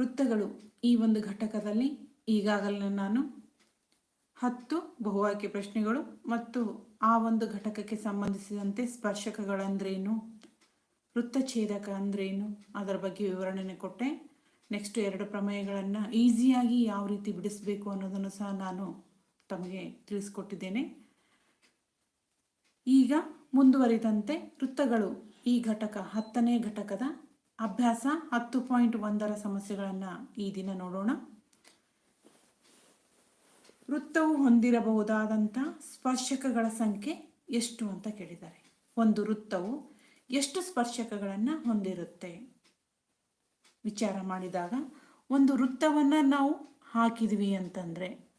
ವೃತ್ತಗಳು ಈ ಒಂದು ಘಟಕದಲ್ಲಿ ಈಗಾಗಲೇ ನಾನು ಹತ್ತು ಬಹು ಆಯ್ಕೆ ಪ್ರಶ್ನೆಗಳು ಮತ್ತು ಆ ಒಂದು ಘಟಕಕ್ಕೆ ಸಂಬಂಧಿಸಿದಂತೆ ಸ್ಪರ್ಶಕಗಳಂದ್ರೇನು? ವೃತ್ತಛೇದಕ ಅಂದ್ರೇನು? ಅದರ ಬಗ್ಗೆ ವಿವರಣೆ ಕೊಟ್ಟೆ. ನೆಕ್ಸ್ಟ್ ಎರಡು ಪ್ರಮೇಯಗಳನ್ನು ಈಸಿಯಾಗಿ ಯಾವ ರೀತಿ ಬಿಡಿಸಬೇಕು ಅನ್ನೋದನ್ನು ಸಹ ನಾನು ತಮಗೆ ತಿಳಿಸ್ಕೊಟ್ಟಿದ್ದೇನೆ. ಈಗ ಮುಂದುವರಿದಂತೆ ವೃತ್ತಗಳು ಈ ಘಟಕ ಹತ್ತನೇ ಘಟಕದ ಅಭ್ಯಾಸ ಹತ್ತು ಪಾಯಿಂಟ್ ಒಂದರ ಸಮಸ್ಯೆಗಳನ್ನು ಈ ದಿನ ನೋಡೋಣ. ವೃತ್ತವು ಹೊಂದಿರಬಹುದಾದಂಥ ಸ್ಪರ್ಶಕಗಳ ಸಂಖ್ಯೆ ಎಷ್ಟು ಅಂತ ಕೇಳಿದ್ದಾರೆ. ಒಂದು ವೃತ್ತವು ಎಷ್ಟು ಸ್ಪರ್ಶಕಗಳನ್ನು ಹೊಂದಿರುತ್ತೆ? ವಿಚಾರ ಮಾಡಿದಾಗ ಒಂದು ವೃತ್ತವನ್ನು ನಾವು ಹಾಕಿದ್ವಿ ಅಂತಂದರೆ,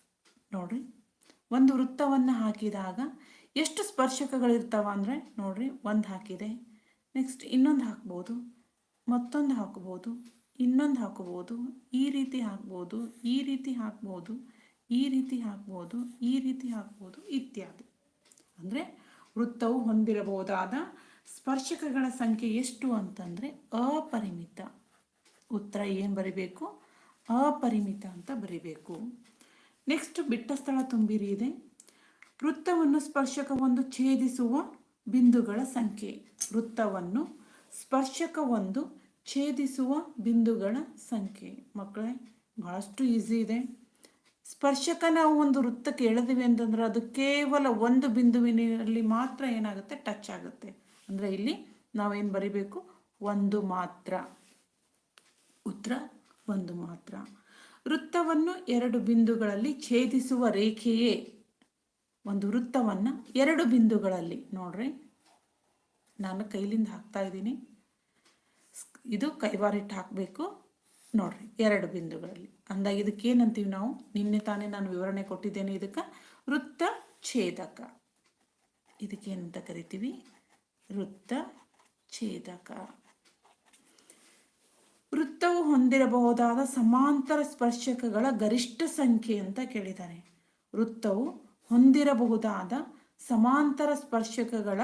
ನೋಡ್ರಿ. ಒಂದು ವೃತ್ತವನ್ನು ಹಾಕಿದಾಗ ಎಷ್ಟು ಸ್ಪರ್ಶಕಗಳಿರ್ತಾವ ಅಂದರೆ, ನೋಡ್ರಿ, ಒಂದು ಹಾಕಿದೆ. ನೆಕ್ಸ್ಟ್ ಇನ್ನೊಂದು ಹಾಕ್ಬೋದು. ಮತ್ತೊಂದು ಹಾಕ್ಬೋದು, ಇನ್ನೊಂದು ಹಾಕ್ಬೋದು, ಈ ರೀತಿ ಹಾಕ್ಬೋದು, ಈ ರೀತಿ ಹಾಕ್ಬೋದು, ಈ ರೀತಿ ಹಾಕ್ಬೋದು, ಈ ರೀತಿ ಹಾಕ್ಬೋದು ಇತ್ಯಾದಿ. ಅಂದರೆ ವೃತ್ತವು ಹೊಂದಿರಬಹುದಾದ ಸ್ಪರ್ಶಕಗಳ ಸಂಖ್ಯೆ ಎಷ್ಟು ಅಂತಂದರೆ ಅಪರಿಮಿತ. ಉತ್ತರ ಏನು ಬರಿಬೇಕು? ಅಪರಿಮಿತ ಅಂತ ಬರಿಬೇಕು. ನೆಕ್ಸ್ಟ್ ಬಿಟ್ಟ ಸ್ಥಳ ತುಂಬಿರಿ ಇದೆ. ವೃತ್ತವನ್ನು ಸ್ಪರ್ಶಕವೊಂದು ಛೇದಿಸುವ ಬಿಂದುಗಳ ಸಂಖ್ಯೆ. ವೃತ್ತವನ್ನು ಸ್ಪರ್ಶಕವೊಂದು ಛೇದಿಸುವ ಬಿಂದುಗಳ ಸಂಖ್ಯೆ. ಮಕ್ಕಳೇ, ಬಹಳಷ್ಟು ಈಸಿ ಇದೆ. ಸ್ಪರ್ಶಕ ನಾವು ಒಂದು ವೃತ್ತಕ್ಕೆ ಎಳೆದಿವೆ ಅಂತಂದ್ರೆ ಅದು ಕೇವಲ ಒಂದು ಬಿಂದುವಿನಲ್ಲಿ ಮಾತ್ರ ಏನಾಗುತ್ತೆ? ಟಚ್ ಆಗುತ್ತೆ. ಅಂದರೆ ಇಲ್ಲಿ ನಾವೇನು ಬರಿಬೇಕು? ಒಂದು ಮಾತ್ರ. ಉತ್ತರ, ಒಂದು ಮಾತ್ರ. ವೃತ್ತವನ್ನು ಎರಡು ಬಿಂದುಗಳಲ್ಲಿ ಛೇದಿಸುವ ರೇಖೆಯೇ? ಒಂದು ವೃತ್ತವನ್ನು ಎರಡು ಬಿಂದುಗಳಲ್ಲಿ. ನೋಡ್ರಿ, ನಾನು ಕೈಲಿಂದ ಹಾಕ್ತಾ ಇದ್ದೀನಿ. ಇದು ಕೈವಾರಿಟ್ಟು ಹಾಕಬೇಕು. ನೋಡ್ರಿ, ಎರಡು ಬಿಂದುಗಳಲ್ಲಿ. ಅಂದಾಗ ಇದಕ್ಕೆ ಏನಂತೀವಿ ನಾವು? ನಿನ್ನೆ ತಾನೇ ನಾನು ವಿವರಣೆ ಕೊಟ್ಟಿದ್ದೇನೆ ಇದಕ್ಕೆ. ವೃತ್ತ ಛೇದಕ. ಇದಕ್ಕೆ ಏನಂತ ಕರಿತೀವಿ? ವೃತ್ತ ಛೇದಕ. ವೃತ್ತವು ಹೊಂದಿರಬಹುದಾದ ಸಮಾಂತರ ಸ್ಪರ್ಶಕಗಳ ಗರಿಷ್ಠ ಸಂಖ್ಯೆ ಅಂತ ಕೇಳಿದ್ದಾರೆ. ವೃತ್ತವು ಹೊಂದಿರಬಹುದಾದ ಸಮಾಂತರ ಸ್ಪರ್ಶಕಗಳ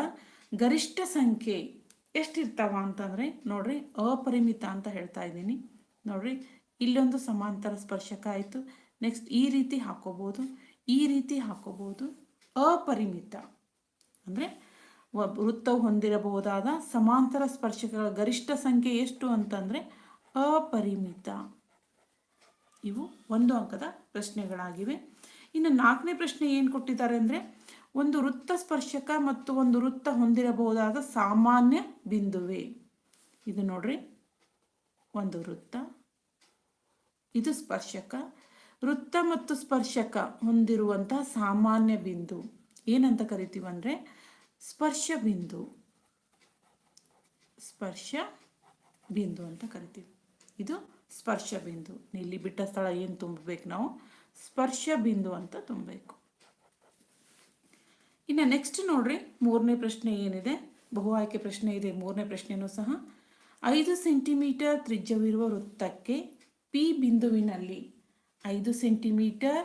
ಗರಿಷ್ಠ ಸಂಖ್ಯೆ ಎಷ್ಟಿರ್ತಾವ ಅಂತಂದರೆ ನೋಡ್ರಿ, ಅಪರಿಮಿತ ಅಂತ ಹೇಳ್ತಾ ಇದ್ದೀನಿ. ನೋಡ್ರಿ, ಇಲ್ಲೊಂದು ಸಮಾಂತರ ಸ್ಪರ್ಶಕ ಆಯಿತು. ನೆಕ್ಸ್ಟ್ ಈ ರೀತಿ ಹಾಕೋಬೋದು, ಈ ರೀತಿ ಹಾಕೋಬೋದು. ಅಪರಿಮಿತ. ಅಂದರೆ ವೃತ್ತ ಹೊಂದಿರಬಹುದಾದ ಸಮಾಂತರ ಸ್ಪರ್ಶಕಗಳ ಗರಿಷ್ಠ ಸಂಖ್ಯೆ ಎಷ್ಟು ಅಂತಂದರೆ ಅಪರಿಮಿತ. ಇವು ಒಂದು ಅಂಕದ ಪ್ರಶ್ನೆಗಳಾಗಿವೆ. ಇನ್ನು ನಾಲ್ಕನೇ ಪ್ರಶ್ನೆ ಏನು ಕೊಟ್ಟಿದ್ದಾರೆ ಅಂದರೆ ಒಂದು ವೃತ್ತ ಸ್ಪರ್ಶಕ ಮತ್ತು ಒಂದು ವೃತ್ತ ಹೊಂದಿರಬಹುದಾದ ಸಾಮಾನ್ಯ ಬಿಂದುವೆ. ಇದು ನೋಡ್ರಿ. ಒಂದು ವೃತ್ತ, ಇದು ಸ್ಪರ್ಶಕ. ವೃತ್ತ ಮತ್ತು ಸ್ಪರ್ಶಕ ಹೊಂದಿರುವಂತಹ ಸಾಮಾನ್ಯ ಬಿಂದು. ಏನಂತ ಕರಿತೀವಂದ್ರೆ, ಸ್ಪರ್ಶ ಬಿಂದು. ಸ್ಪರ್ಶ ಬಿಂದು ಅಂತ ಕರಿತೀವಿ. ಇದು ಸ್ಪರ್ಶ ಬಿಂದು. ಇಲ್ಲಿ ಬಿಟ್ಟ ಸ್ಥಳ ಏನು ತುಂಬಬೇಕು ನಾವು? ಸ್ಪರ್ಶ ಬಿಂದು ಅಂತ ತುಂಬಬೇಕು. ಇನ್ನು ನೆಕ್ಸ್ಟ್ ನೋಡ್ರಿ, ಮೂರನೇ ಪ್ರಶ್ನೆ ಏನಿದೆ? ಬಹು ಆಯ್ಕೆ ಪ್ರಶ್ನೆ ಇದೆ, ಮೂರನೇ ಪ್ರಶ್ನೆಯೂ ಸಹ. ಐದು ಸೆಂಟಿಮೀಟರ್ ತ್ರಿಜ್ಯವಿರುವ ವೃತ್ತಕ್ಕೆ ಪಿ ಬಿಂದುವಿನಲ್ಲಿ ಐದು ಸೆಂಟಿಮೀಟರ್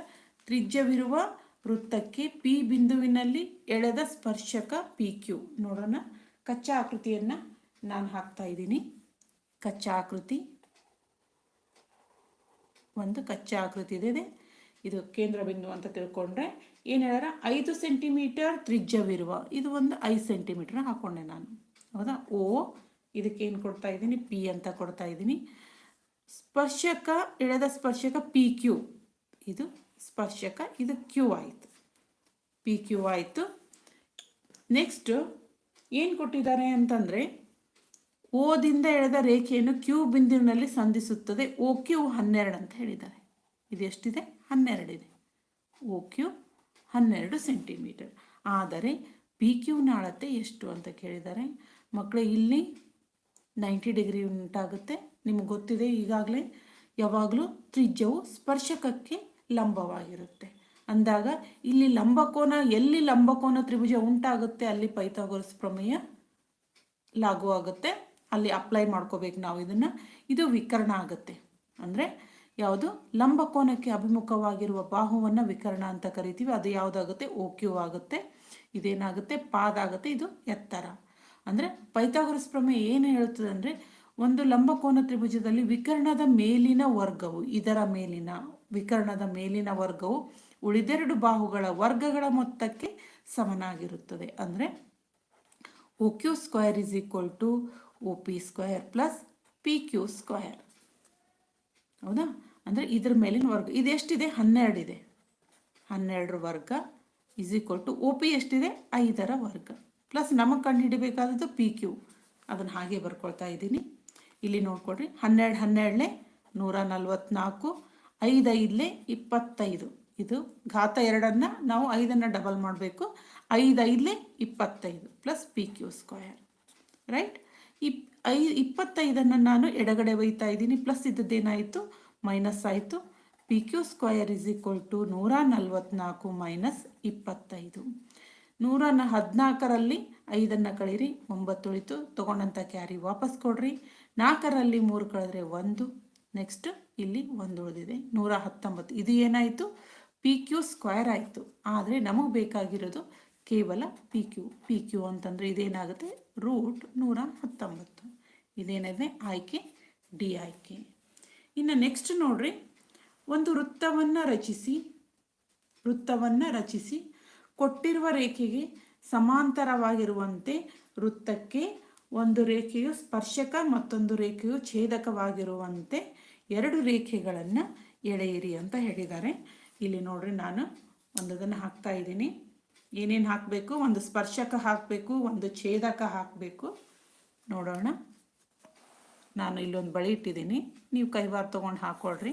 ತ್ರಿಜ್ಯವಿರುವ ವೃತ್ತಕ್ಕೆ ಪಿ ಬಿಂದುವಿನಲ್ಲಿ ಎಳೆದ ಸ್ಪರ್ಶಕ ಪಿ ಕ್ಯೂ ನೋಡೋಣ ಕಚ್ಚಾ ಆಕೃತಿಯನ್ನು ನಾನು ಹಾಕ್ತಾ ಇದ್ದೀನಿ. ಕಚ್ಚಾ ಆಕೃತಿ ಒಂದು ಕಚ್ಚಾ ಆಕೃತಿ ಇದೆ. ಇದು ಕೇಂದ್ರ ಬಿಂದು ಅಂತ ತಿಳ್ಕೊಂಡ್ರೆ ಏನು ಹೇಳಾರ ಐದು ಸೆಂಟಿಮೀಟರ್ ತ್ರಿಜ್ಯವಿರುವ, ಇದು ಒಂದು ಐದು ಸೆಂಟಿಮೀಟರ್ ಹಾಕೊಂಡೆ ನಾನು. ಹೌದಾ? ಓ, ಇದಕ್ಕೆ ಏನು ಕೊಡ್ತಾ ಇದ್ದೀನಿ? ಪಿ ಅಂತ ಕೊಡ್ತಾ ಇದ್ದೀನಿ. ಸ್ಪರ್ಶಕ, ಎಳೆದ ಸ್ಪರ್ಶಕ ಪಿ ಕ್ಯೂ ಇದು ಸ್ಪರ್ಶಕ, ಇದು ಕ್ಯೂ ಆಯಿತು. ಪಿ ಕ್ಯೂ ಆಯಿತು. ನೆಕ್ಸ್ಟ್ ಏನು ಕೊಟ್ಟಿದ್ದಾರೆ ಅಂತಂದರೆ, ಓದಿಂದ ಎಳೆದ ರೇಖೆಯನ್ನು ಕ್ಯೂ ಬಿಂದುವಿನಲ್ಲಿ ಸಂಧಿಸುತ್ತದೆ. ಓ ಕ್ಯೂ ಹನ್ನೆರಡು ಅಂತ ಹೇಳಿದ್ದಾರೆ. ಇದು ಎಷ್ಟಿದೆ? ಹನ್ನೆರಡಿದೆ. ಓ ಕ್ಯೂ ಹನ್ನೆರಡು ಸೆಂಟಿಮೀಟರ್. ಆದರೆ ಪಿ ಕ್ಯೂನ ಅಳತೆ ಎಷ್ಟು ಅಂತ ಕೇಳಿದ್ದಾರೆ ಮಕ್ಕಳು ಇಲ್ಲಿ ನೈಂಟಿ ಡಿಗ್ರಿ ಉಂಟಾಗುತ್ತೆ ನಿಮಗೆ ಗೊತ್ತಿದೆ, ಈಗಾಗಲೇ ಯಾವಾಗಲೂ ತ್ರಿಜ್ಯವು ಸ್ಪರ್ಶಕಕ್ಕೆ ಲಂಬವಾಗಿರುತ್ತೆ. ಅಂದಾಗ ಇಲ್ಲಿ ಲಂಬಕೋನ, ಎಲ್ಲಿ ಲಂಬಕೋನ ತ್ರಿಭುಜ ಉಂಟಾಗುತ್ತೆ, ಅಲ್ಲಿ ಪೈಥಾಗೋರಸ್ ಪ್ರಮೇಯ ಲಾಗು ಆಗುತ್ತೆ. ಅಲ್ಲಿ ಅಪ್ಲೈ ಮಾಡ್ಕೋಬೇಕು ನಾವು ಇದನ್ನು. ಇದು ವಿಕರ್ಣ ಆಗುತ್ತೆ. ಅಂದರೆ ಯಾವುದು? ಲಂಬಕೋನಕ್ಕೆ ಅಭಿಮುಖವಾಗಿರುವ ಬಾಹುವನ್ನು ವಿಕರ್ಣ ಅಂತ ಕರಿತೀವಿ. ಅದು ಯಾವುದಾಗುತ್ತೆ? ಕ್ಯೂ ಆಗುತ್ತೆ. ಇದೇನಾಗುತ್ತೆ? ಪಾದ ಆಗುತ್ತೆ. ಇದು ಎತ್ತರ. ಅಂದರೆ ಪೈಥಾಗೋರಸ್ ಪ್ರಮೇಯ ಏನು ಹೇಳ್ತದೆ ಅಂದರೆ ಒಂದು ಲಂಬಕೋನ ತ್ರಿಭುಜದಲ್ಲಿ ವಿಕರ್ಣದ ಮೇಲಿನ ವರ್ಗವು, ಇದರ ಮೇಲಿನ ವಿಕರ್ಣದ ಮೇಲಿನ ವರ್ಗವು ಉಳಿದೆರಡು ಬಾಹುಗಳ ವರ್ಗಗಳ ಮೊತ್ತಕ್ಕೆ ಸಮನಾಗಿರುತ್ತದೆ. ಅಂದರೆ O Q square is equal to O P square plus P Q square ಹೌದಾ? ಅಂದರೆ ಇದ್ರ ಮೇಲಿನ ವರ್ಗ ಇದೆಷ್ಟಿದೆ ಹನ್ನೆರಡಿದೆ ಹನ್ನೆರಡರ ವರ್ಗ is equal to O P ಎಷ್ಟಿದೆ? ಐದರ ವರ್ಗ. ಪ್ಲಸ್ ನಮಗೆ ಕಂಡು ಹಿಡಿಬೇಕಾದದ್ದು ಪಿ ಕ್ಯೂ ಅದನ್ನು ಹಾಗೆ ಬರ್ಕೊಳ್ತಾ ಇದ್ದೀನಿ. ಇಲ್ಲಿ ನೋಡ್ಕೊಡ್ರಿ ಹನ್ನೆರಡು ಹನ್ನೆರಡನೇ ನೂರ ನಲ್ವತ್ನಾಲ್ಕು, ಐದು ಐದಲೆ ಇಪ್ಪತ್ತೈದು. ಇದು ಘಾತ ಎರಡನ್ನು ನಾವು ಐದನ್ನು ಡಬಲ್ ಮಾಡಬೇಕು. ಐದು ಐದಲೆ ಇಪ್ಪತ್ತೈದು plus P Q square right if I ಇಪ್ಪತ್ತೈದನ್ನು ನಾನು ಎಡಗಡೆ ಒಯ್ತಾ ಇದ್ದೀನಿ. ಪ್ಲಸ್ ಇದ್ದದ್ದೇನಾಯಿತು? ಮೈನಸ್ ಆಯಿತು. P Q square is equal to ನೂರ ನಲ್ವತ್ನಾಲ್ಕು ಮೈನಸ್ ಇಪ್ಪತ್ತೈದು. ನೂರ ಹದಿನಾಲ್ಕರಲ್ಲಿ ಐದನ್ನು ಕಳೀರಿ ಒಂಬತ್ತು ಉಳಿತು ತೊಗೊಂಡಂಥ ಕ್ಯಾರಿ ವಾಪಸ್ ಕೊಡ್ರಿ. ನಾಲ್ಕರಲ್ಲಿ ಮೂರು ಕಳೆದ್ರೆ ಒಂದು. ನೆಕ್ಸ್ಟ್ ಇಲ್ಲಿ ಒಂದು ಉಳಿದಿದೆ. ನೂರ ಹತ್ತೊಂಬತ್ತು. ಇದು ಏನಾಯಿತು? ಪಿ ಕ್ಯೂ ಸ್ಕ್ವಯರ್ ಆಯಿತು. ಆದರೆ ನಮಗೆ ಬೇಕಾಗಿರೋದು ಕೇವಲ ಪಿ ಕ್ಯೂ ಪಿ ಕ್ಯೂ ಅಂತಂದರೆ ಇದೇನಾಗುತ್ತೆ? ರೂಟ್ ನೂರ ಹತ್ತೊಂಬತ್ತು. ಇದೇನಿದೆ? ಆಯ್ಕೆ, ಡಿ ಆಯ್ಕೆ. ಇನ್ನು ನೆಕ್ಸ್ಟ್ ನೋಡ್ರಿ. ಒಂದು ವೃತ್ತವನ್ನು ರಚಿಸಿ ವೃತ್ತವನ್ನು ರಚಿಸಿ, ಕೊಟ್ಟಿರುವ ರೇಖೆಗೆ ಸಮಾಂತರವಾಗಿರುವಂತೆ ವೃತ್ತಕ್ಕೆ ಒಂದು ರೇಖೆಯು ಸ್ಪರ್ಶಕ, ಮತ್ತೊಂದು ರೇಖೆಯು ಛೇದಕವಾಗಿರುವಂತೆ ಎರಡು ರೇಖೆಗಳನ್ನು ಎಳೆಯಿರಿ ಅಂತ ಹೇಳಿದ್ದಾರೆ. ಇಲ್ಲಿ ನೋಡ್ರಿ ನಾನು ಒಂದದನ್ನು ಹಾಕ್ತಾ ಇದ್ದೀನಿ. ಏನೇನು ಹಾಕಬೇಕು? ಒಂದು ಸ್ಪರ್ಶಕ ಹಾಕಬೇಕು, ಒಂದು ಛೇದಕ ಹಾಕಬೇಕು. ನೋಡೋಣ. ನಾನು ಇಲ್ಲೊಂದು ಬಳಿ ಇಟ್ಟಿದ್ದೀನಿ. ನೀವು ಕೈವಾರ ತೊಗೊಂಡು ಹಾಕ್ಕೊಳ್ರಿ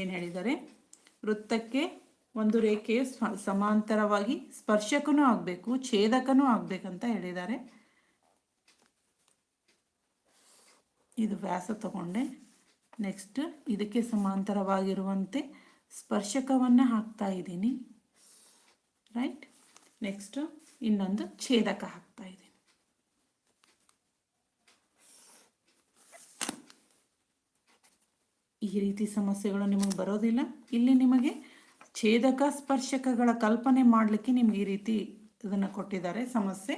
ಏನು ಹೇಳಿದ್ದಾರೆ? ವೃತ್ತಕ್ಕೆ ಒಂದು ರೇಖೆಯು ಸಮಾಂತರವಾಗಿ ಸ್ಪರ್ಶಕನೂ ಆಗಬೇಕು, ಛೇದಕನೂ ಆಗಬೇಕಂತ ಹೇಳಿದ್ದಾರೆ. ಇದು ವ್ಯಾಸ ತಗೊಂಡೆ. ನೆಕ್ಸ್ಟ್ ಇದಕ್ಕೆ ಸಮಾಂತರವಾಗಿರುವಂತೆ ಸ್ಪರ್ಶಕವನ್ನು ಹಾಕ್ತಾ ಇದ್ದೀನಿ. ರೈಟ್? ನೆಕ್ಸ್ಟ್ ಇನ್ನೊಂದು ಛೇದಕ ಹಾಕ್ತಾ ಇದ್ದೀನಿ. ಈ ರೀತಿ ಸಮಸ್ಯೆಗಳು ನಿಮಗೆ ಬರೋದಿಲ್ಲ. ಇಲ್ಲಿ ನಿಮಗೆ ಛೇದಕ ಸ್ಪರ್ಶಕಗಳ ಕಲ್ಪನೆ ಮಾಡಲಿಕ್ಕೆ ನಿಮ್ಗೆ ಈ ರೀತಿ ಇದನ್ನು ಕೊಟ್ಟಿದ್ದಾರೆ ಸಮಸ್ಯೆ.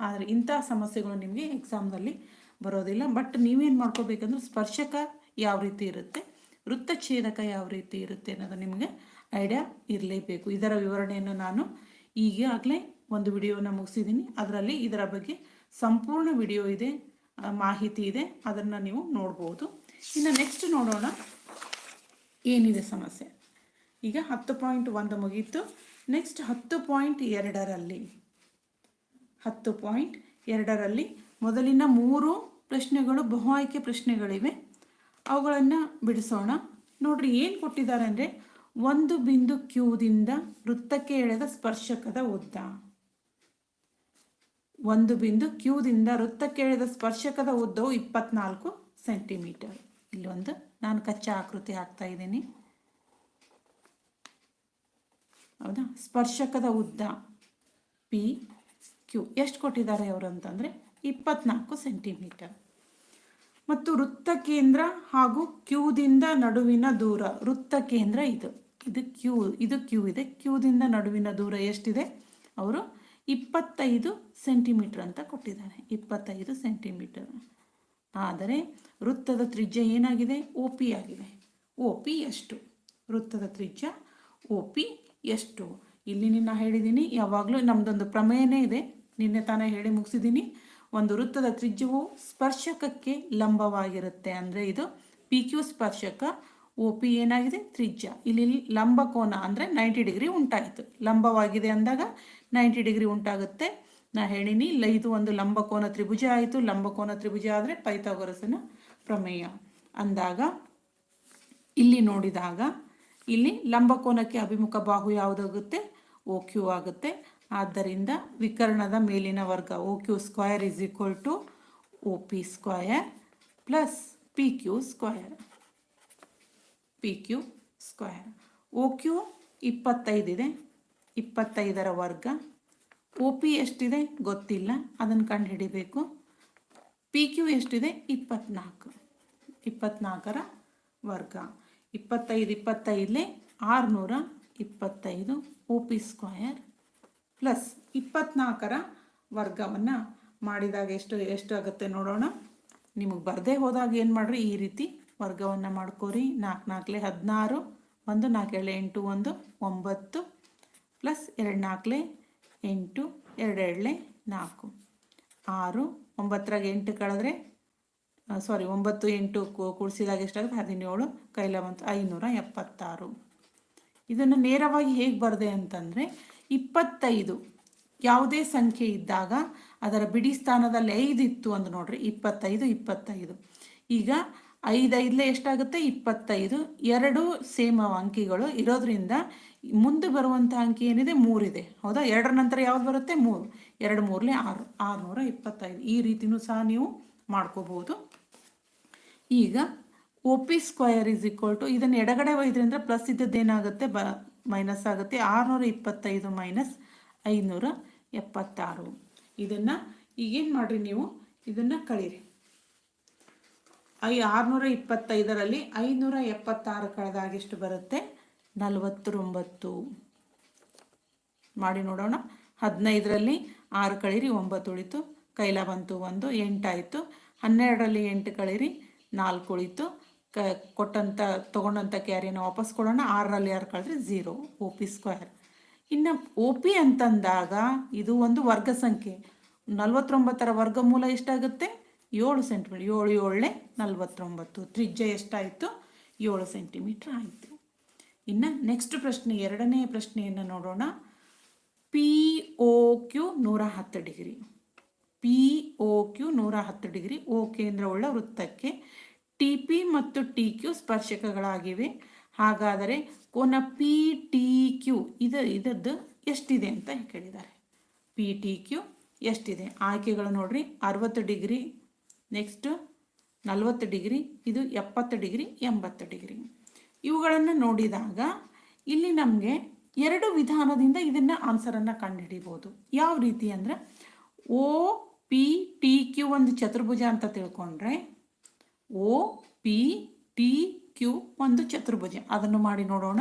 ಆದರೆ ಇಂಥ ಸಮಸ್ಯೆಗಳು ನಿಮಗೆ ಎಕ್ಸಾಮ್ನಲ್ಲಿ ಬರೋದಿಲ್ಲ. ಬಟ್ ನೀವೇನು ಮಾಡ್ಕೋಬೇಕಂದ್ರೆ ಸ್ಪರ್ಶಕ ಯಾವ ರೀತಿ ಇರುತ್ತೆ ವೃತ್ತ ಛೇದಕ ಯಾವ ರೀತಿ ಇರುತ್ತೆ ಅನ್ನೋದು ನಿಮಗೆ ಐಡಿಯಾ ಇರಲೇಬೇಕು. ಇದರ ವಿವರಣೆಯನ್ನು ನಾನು ಈಗಾಗಲೇ ಒಂದು ವಿಡಿಯೋನ ಮುಗಿಸಿದ್ದೀನಿ. ಅದರಲ್ಲಿ ಇದರ ಬಗ್ಗೆ ಸಂಪೂರ್ಣ ವಿಡಿಯೋ ಇದೆ ಮಾಹಿತಿ ಇದೆ, ಅದನ್ನು ನೀವು ನೋಡ್ಬೋದು. ಇನ್ನು ನೆಕ್ಸ್ಟ್ ನೋಡೋಣ. ಏನಿದೆ ಸಮಸ್ಯೆ? ಈಗ ಹತ್ತು ಪಾಯಿಂಟ್ ಒಂದು ಮುಗೀತು. ನೆಕ್ಸ್ಟ್ ಹತ್ತು ಪಾಯಿಂಟ್ ಎರಡರಲ್ಲಿ, ಹತ್ತು ಪಾಯಿಂಟ್ ಎರಡರಲ್ಲಿ ಮೊದಲಿನ ಮೂರು ಪ್ರಶ್ನೆಗಳು, ಬಹು ಆಯ್ಕೆ ಪ್ರಶ್ನೆಗಳಿವೆ. ಅವುಗಳನ್ನು ಬಿಡಿಸೋಣ. ನೋಡ್ರಿ ಏನು ಕೊಟ್ಟಿದ್ದಾರೆ ಅಂದರೆ ಒಂದು ಬಿಂದು ಕ್ಯೂದಿಂದ ವೃತ್ತಕ್ಕೆ ಎಳೆದ ಸ್ಪರ್ಶಕದ ಉದ್ದ. ಒಂದು ಬಿಂದು ಕ್ಯೂದಿಂದ ವೃತ್ತಕ್ಕೆ ಎಳೆದ ಸ್ಪರ್ಶಕದ ಉದ್ದವು ಇಪ್ಪತ್ನಾಲ್ಕು ಸೆಂಟಿಮೀಟರ್. ಇಲ್ಲೊಂದು ನಾನು ಕಚ್ಚಾ ಆಕೃತಿ ಹಾಕ್ತಾ ಇದ್ದೀನಿ. ಹೌದಾ? ಸ್ಪರ್ಶಕದ ಉದ್ದ ಪಿ ಕ್ಯೂ. ಎಷ್ಟು ಕೊಟ್ಟಿದ್ದಾರೆ ಅವರು ಅಂತಂದರೆ ಇಪ್ಪತ್ನಾಲ್ಕು ಸೆಂಟಿಮೀಟರ್. ಮತ್ತು ವೃತ್ತ ಕೇಂದ್ರ ಹಾಗೂ ಕ್ಯೂದಿಂದ ನಡುವಿನ ದೂರ, ವೃತ್ತ ಕೇಂದ್ರ ಇದು. ಇದು ಕ್ಯೂ ಇದು ಕ್ಯೂ ಇದೆ. ಕ್ಯೂದಿಂದ ನಡುವಿನ ದೂರ ಎಷ್ಟಿದೆ? ಅವರು ಇಪ್ಪತ್ತೈದು ಸೆಂಟಿಮೀಟರ್ ಅಂತ ಕೊಟ್ಟಿದ್ದಾರೆ. ಇಪ್ಪತ್ತೈದು ಸೆಂಟಿಮೀಟರ್. ಆದರೆ ವೃತ್ತದ ತ್ರಿಜ್ಯ ಏನಾಗಿದೆ? ಓ ಪಿ ಆಗಿದೆ. ಓ ಪಿ ಎಷ್ಟು? ವೃತ್ತದ ತ್ರಿಜ್ಯ ಒ ಪಿ ಎಷ್ಟು? ಇಲ್ಲಿ ನಿನ್ನ ಹೇಳಿದ್ದೀನಿ ಯಾವಾಗಲೂ ನಮ್ಮದೊಂದು ಪ್ರಮೇಯನೇ ಇದೆ. ನಿನ್ನೆ ತಾನೇ ಹೇಳಿ ಮುಗಿಸಿದ್ದೀನಿ ಒಂದು ವೃತ್ತದ ತ್ರಿಜ್ಯವು ಸ್ಪರ್ಶಕಕ್ಕೆ ಲಂಬವಾಗಿರುತ್ತೆ. ಅಂದರೆ ಇದು ಪಿ ಕ್ಯೂ ಸ್ಪರ್ಶಕ ಒ ಪಿ ಏನಾಗಿದೆ? ತ್ರಿಜ್ಯ. ಇಲ್ಲಿ ಲಂಬಕೋನ ಅಂದರೆ ನೈಂಟಿ ಡಿಗ್ರಿ ಉಂಟಾಯಿತು. ಲಂಬವಾಗಿದೆ ಅಂದಾಗ ನೈಂಟಿ ಡಿಗ್ರಿ ಉಂಟಾಗುತ್ತೆ. ನಾ ಹೇಳಿನಿ ಇಲ್ಲ ಇದು ಒಂದು ಲಂಬಕೋನ ತ್ರಿಭುಜ ಆಯಿತು. ಲಂಬಕೋನ ತ್ರಿಭುಜ ಆದರೆ ಪೈಥಾಗೊರಸನ ಪ್ರಮೇಯ. ಅಂದಾಗ ಇಲ್ಲಿ ನೋಡಿದಾಗ ಇಲ್ಲಿ ಲಂಬಕೋನಕ್ಕೆ ಅಭಿಮುಖ ಬಾಹು ಯಾವುದಾಗುತ್ತೆ? ಓ ಕ್ಯೂ ಆಗುತ್ತೆ. ಆದ್ದರಿಂದ ವಿಕರ್ಣದ ಮೇಲಿನ ವರ್ಗ O Q square is equal to O P square plus P Q square P Q square O Q ಇಪ್ಪತ್ತೈದಿದೆ, ಇಪ್ಪತ್ತೈದರ ವರ್ಗ. ಒ ಪಿ ಎಷ್ಟಿದೆ ಗೊತ್ತಿಲ್ಲ, ಅದನ್ನು ಕಂಡು ಹಿಡಿಬೇಕು ಪಿ ಕ್ಯೂ ಎಷ್ಟಿದೆ? ಇಪ್ಪತ್ನಾಲ್ಕು. ಇಪ್ಪತ್ನಾಲ್ಕರ ವರ್ಗ. ಇಪ್ಪತ್ತೈದು, ಇಪ್ಪತ್ತೈದಲೇ ಆರುನೂರ ಇಪ್ಪತ್ತೈದು ಒ ಪಿ ಸ್ಕ್ವಯರ್ ಪ್ಲಸ್ ಇಪ್ಪತ್ನಾಲ್ಕರ ವರ್ಗವನ್ನು ಮಾಡಿದಾಗ ಎಷ್ಟು ಎಷ್ಟು ಆಗುತ್ತೆ ನೋಡೋಣ. ನಿಮಗೆ ಬರದೇ ಹೋದಾಗ ಏನು ಮಾಡ್ರಿ? ಈ ರೀತಿ ವರ್ಗವನ್ನು ಮಾಡ್ಕೋರಿ. ನಾಲ್ಕು ನಾಲ್ಕಲೆ ಹದಿನಾರು, ಒಂದು ನಾಲ್ಕೇಳೆ ಎಂಟು, ಒಂದು ಒಂಬತ್ತು, ಪ್ಲಸ್ ಎರಡು ನಾಲ್ಕಲೆ ಎಂಟು, ಎರಡು ಎರಡಲೆ ನಾಲ್ಕು. ಆರು, ಒಂಬತ್ತರಾಗ ಎಂಟು ಕಳೆದ್ರೆ ಸಾರಿ ಒಂಬತ್ತು ಎಂಟು ಕೂಡಿಸಿದಾಗ ಎಷ್ಟಾಗುತ್ತೆ? ಹದಿನೇಳು, ಕೈಲ ಬಂತು ಐನೂರ ಎಪ್ಪತ್ತಾರು. ಇದನ್ನು ನೇರವಾಗಿ ಹೇಗೆ ಬರದೆ ಅಂತಂದರೆ, ಇಪ್ಪತ್ತೈದು ಯಾವುದೇ ಸಂಖ್ಯೆ ಇದ್ದಾಗ ಅದರ ಬಿಡಿ ಸ್ಥಾನದಲ್ಲಿ ಐದು ಇತ್ತು ಅಂದು ನೋಡ್ರಿ, ಇಪ್ಪತ್ತೈದು ಇಪ್ಪತ್ತೈದು. ಈಗ ಐದೈದಲೇ ಎಷ್ಟಾಗುತ್ತೆ? ಇಪ್ಪತ್ತೈದು. ಎರಡು ಸೇಮ್ ಅಂಕಿಗಳು ಇರೋದ್ರಿಂದ ಮುಂದೆ ಬರುವಂಥ ಅಂಕಿ ಏನಿದೆ? ಮೂರಿದೆ. ಹೌದಾ? ಎರಡರ ನಂತರ ಯಾವ್ದು ಬರುತ್ತೆ? ಮೂರು. ಎರಡು ಮೂರಲೇ ಆರು. ಆರುನೂರ ಇಪ್ಪತ್ತೈದು. ಈ ರೀತಿನೂ ಸಹ ನೀವು ಮಾಡ್ಕೋಬೋದು ಈಗ O P square is equal to ಇದನ್ನು ಎಡಗಡೆ ಒಯ್ದ್ರಿಂದ ಪ್ಲಸ್ ಇದ್ದದ್ದು ಏನಾಗುತ್ತೆ ಬ ಮೈನಸ್ ಆಗುತ್ತೆ. ಆರುನೂರ ಇಪ್ಪತ್ತೈದು ಮೈನಸ್ ಐನೂರ ಎಪ್ಪತ್ತಾರು. ಇದನ್ನು ಈಗೇನು ಮಾಡಿರಿ ನೀವು? ಇದನ್ನು ಕಳೀರಿ. ಐ ಆರುನೂರ ಇಪ್ಪತ್ತೈದರಲ್ಲಿ ಐನೂರ ಎಪ್ಪತ್ತಾರು ಕಳೆದಾಗ ಎಷ್ಟು ಬರುತ್ತೆ. ನಲವತ್ತೊಂಬತ್ತು. ಮಾಡಿ ನೋಡೋಣ. ಹದಿನೈದರಲ್ಲಿ ಆರು ಕಳೀರಿ, ಒಂಬತ್ತು ಉಳಿತು. ಕೈಲ ಬಂತು ಒಂದು, ಎಂಟಾಯಿತು. ಹನ್ನೆರಡರಲ್ಲಿ ಎಂಟು ಕಳೀರಿ, ನಾಲ್ಕು ಉಳಿತು. ಕ ಕೊಟ್ಟಂಥ ತೊಗೊಂಡಂಥ ಕ್ಯಾರಿಯನ್ನು ವಾಪಸ್ ಕೊಡೋಣ. ಆರರಲ್ಲಿ ಯಾರು ಕಳೆದ್ರೆ ಝೀರೋ ಒ ಪಿ ಸ್ಕ್ವೇರ್. ಇನ್ನು ಒ ಪಿ ಅಂತಂದಾಗ ಇದು ಒಂದು ವರ್ಗ ಸಂಖ್ಯೆ ನಲವತ್ತೊಂಬತ್ತರ ವರ್ಗಮೂಲ ಎಷ್ಟಾಗುತ್ತೆ? ಏಳು ಸೆಂಟಿಮೀಟರ್ ಏಳು, ಏಳನೇ ನಲ್ವತ್ತೊಂಬತ್ತು. ತ್ರಿಜ್ಯ ಎಷ್ಟಾಯಿತು? ಏಳು ಸೆಂಟಿಮೀಟ್ರ್ ಆಯಿತು. ಇನ್ನು ನೆಕ್ಸ್ಟ್ ಪ್ರಶ್ನೆ, ಎರಡನೇ ಪ್ರಶ್ನೆಯನ್ನು ನೋಡೋಣ. ಪಿ ಒ ಕ್ಯೂ ನೂರ ಹತ್ತು ಡಿಗ್ರಿ. ಪಿ ಒ ಕ್ಯೂ ನೂರ ಹತ್ತು ಡಿಗ್ರಿ. ಓ ಕೇಂದ್ರವುಳ್ಳ ವೃತ್ತಕ್ಕೆ ಟಿ ಪಿ ಮತ್ತು ಟಿ ಕ್ಯೂ ಸ್ಪರ್ಶಕಗಳಾಗಿವೆ. ಹಾಗಾದರೆ ಕೋನ ಪಿ ಟಿ ಕ್ಯೂ ಇದು, ಇದದ್ದು ಎಷ್ಟಿದೆ ಅಂತ ಕೇಳಿದ್ದಾರೆ ಪಿ ಟಿ ಕ್ಯೂ ಎಷ್ಟಿದೆ? ಆಯ್ಕೆಗಳು ನೋಡ್ರಿ. ಅರವತ್ತು ಡಿಗ್ರಿ. ನೆಕ್ಸ್ಟು ನಲವತ್ತು ಡಿಗ್ರಿ, ಇದು ಎಪ್ಪತ್ತು ಡಿಗ್ರಿ, ಎಂಬತ್ತು ಡಿಗ್ರಿ. ಇವುಗಳನ್ನು ನೋಡಿದಾಗ ಇಲ್ಲಿ ನಮಗೆ ಎರಡು ವಿಧಾನದಿಂದ ಇದನ್ನು ಆನ್ಸರನ್ನು ಕಂಡುಹಿಡಿಬೋದು. ಯಾವ ರೀತಿ ಅಂದರೆ ಓ ಪಿ ಟಿ ಕ್ಯೂ ಒಂದು ಚತುರ್ಭುಜ ಅಂತ ತಿಳ್ಕೊಂಡ್ರೆ ಓ ಪಿ ಟಿ ಕ್ಯೂ ಒಂದು ಚತುರ್ಭುಜ. ಅದನ್ನು ಮಾಡಿ ನೋಡೋಣ.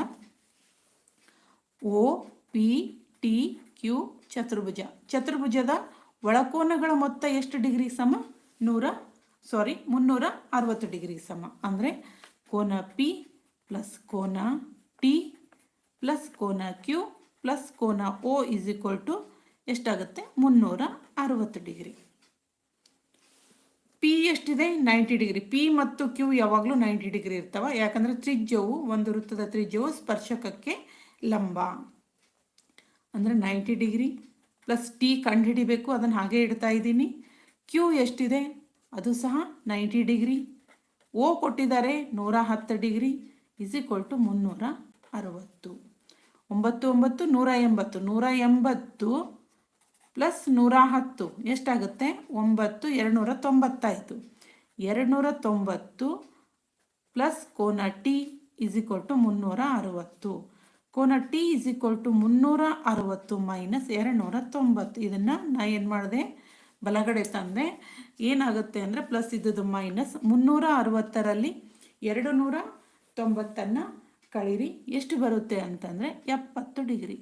ಓ ಪಿ ಟಿ ಕ್ಯೂ ಚತುರ್ಭುಜ. ಚತುರ್ಭುಜದ ಒಳಕೋನಗಳ ಮೊತ್ತ ಎಷ್ಟು ಡಿಗ್ರಿ ಸಮ? ನೂರ ಸಾರಿ ಮುನ್ನೂರ ಅರವತ್ತು ಡಿಗ್ರಿ ಸಮ. ಅಂದರೆ ಕೋನ ಪಿ ಪ್ಲಸ್ ಕೋನ ಟಿ ಪ್ಲಸ್ ಕೋನ ಕ್ಯೂ ಪ್ಲಸ್ ಕೋನ ಓ ಇಸ್ ಈಕ್ವಲ್ ಟು ಎಷ್ಟಾಗುತ್ತೆ? ಮುನ್ನೂರ ಅರವತ್ತು ಡಿಗ್ರಿ. ಪಿ ಎಷ್ಟಿದೆ? Ninety degree. ಪಿ ಮತ್ತು ಕ್ಯೂ ಯಾವಾಗಲೂ ನೈಂಟಿ ಡಿಗ್ರಿ ಇರ್ತವೆ. ಯಾಕಂದರೆ ತ್ರಿಜ್ಯವು, ಒಂದು ವೃತ್ತದ ತ್ರಿಜ್ಯವು ಸ್ಪರ್ಶಕಕ್ಕೆ ಲಂಬ. ಅಂದರೆ ನೈಂಟಿ ಡಿಗ್ರಿ ಪ್ಲಸ್ ಟಿ ಕಂಡುಹಿಡಿಬೇಕು. ಅದನ್ನು ಹಾಗೆ ಇಡ್ತಾ ಇದ್ದೀನಿ. ಕ್ಯೂ ಎಷ್ಟಿದೆ? ಅದು ಸಹ ನೈಂಟಿ ಡಿಗ್ರಿ. ಓ ಕೊಟ್ಟಿದ್ದಾರೆ ನೂರ ಹತ್ತು ಡಿಗ್ರಿ ಇಸ್ ಈಕ್ವಲ್ ಟು ಮುನ್ನೂರ ಅರವತ್ತು. ಒಂಬತ್ತು ಒಂಬತ್ತು, ನೂರ ಎಂಬತ್ತು. ನೂರ ಎಂಬತ್ತು ಪ್ಲಸ್ ನೂರ ಹತ್ತು, ಎಷ್ಟಾಗುತ್ತೆ? ಒಂಬತ್ತು, ಎರಡುನೂರ ತೊಂಬತ್ತಾಯಿತು. ಎರಡುನೂರ ತೊಂಬತ್ತು ಪ್ಲಸ್ ಕೋನ ಟಿ ಇಸ್ ಈಕ್ವಲ್ ಟು ಮುನ್ನೂರ ಅರವತ್ತು. ಕೋನ ಟಿ ಇಸ್ ಈಕ್ವಲ್ ಟು ಮುನ್ನೂರ ಅರವತ್ತು ಮೈನಸ್ ಎರಡುನೂರ ತೊಂಬತ್ತು. ಇದನ್ನು ನಾ ಏನು ಮಾಡಿದೆ? ಬಲಗಡೆ ತಂದೆ ಏನಾಗುತ್ತೆ ಅಂದರೆ ಪ್ಲಸ್ ಇದ್ದದ್ದು ಮೈನಸ್ ಮುನ್ನೂರ ಅರವತ್ತರಲ್ಲಿ ಎರಡು ನೂರ ತೊಂಬತ್ತನ್ನು ಕಳೀರಿ. ಎಷ್ಟು ಬರುತ್ತೆ ಅಂತಂದರೆ ಎಪ್ಪತ್ತು ಡಿಗ್ರಿ